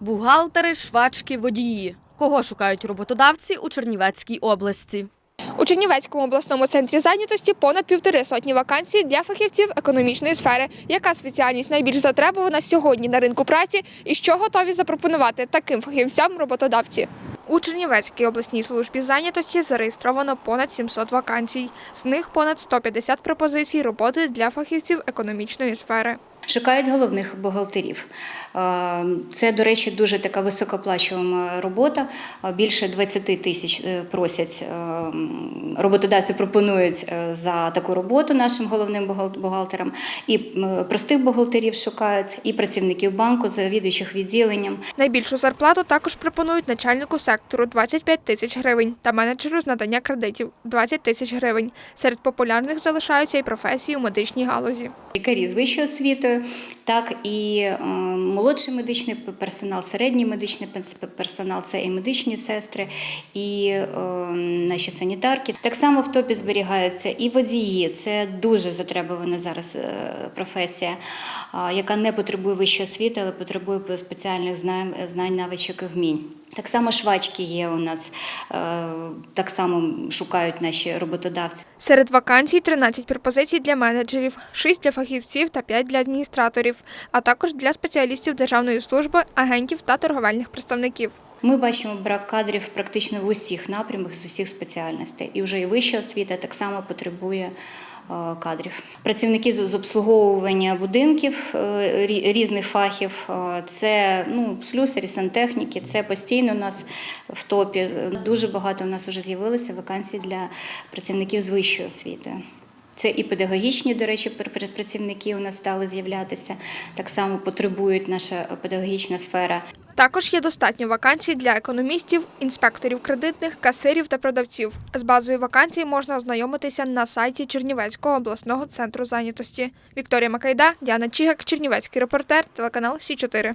Бухгалтери, швачки, водії. Кого шукають роботодавці у Чернівецькій області? У Чернівецькому обласному центрі зайнятості понад півтори сотні вакансій для фахівців економічної сфери. Яка спеціальність найбільш затребувана сьогодні на ринку праці і що готові запропонувати таким фахівцям роботодавці? У Чернівецькій обласній службі зайнятості зареєстровано понад 700 вакансій. З них понад 150 пропозицій роботи для фахівців економічної сфери. Шукають головних бухгалтерів. Е, Це, до речі, дуже така високооплачувана робота. Е, Більше 20 тисяч е, просять роботодавці пропонують за таку роботу нашим головним бухгалтерам. І простих бухгалтерів шукають, і працівників банку, завідуючих відділенням. Найбільшу зарплату також пропонують начальнику сектору 25 тисяч гривень та менеджеру з надання кредитів 20 тисяч гривень. Серед популярних залишаються і професії у медичній галузі. Лікарі з вищою освітою, так і молодший медичний персонал, середній медичний персонал це і медичні сестри, і е, наші санітарки. Так само в топі зберігаються і водії. Це дуже затребувана зараз е, професія, яка не потребує вищої освіти, але потребує спеціальних знань навичок і вмінь. Так само швачки є у нас, е, так само шукають наші роботодавці. Серед вакансій 13 пропозицій для менеджерів, 6 для фахівців та 5 для адміністраторів, а також для спеціалістів державної служби, агентів та торговельних представників. Ми бачимо брак кадрів практично в усіх напрямах з усіх спеціальностей. І вже і вища освіта так само потребує кадрів. Працівники з обслуговування будинків е, різних фахів, е, це ну, слюсарі, сантехніки, це постійно у нас в топі. Дуже багато у нас вже з'явилося вакансій для працівників з вищою освітою. Це і педагогічні, до речі, пр- пр- працівники у нас стали з'являтися. Так само потребують наша педагогічна сфера. Також є достатньо вакансій для економістів, інспекторів кредитних, касирів та продавців. З базою вакансій можна ознайомитися на сайті Чернівецького обласного центру зайнятості. Вікторія Макайда, Діана Чігак, Чернівецький репортер, телеканал Сі 4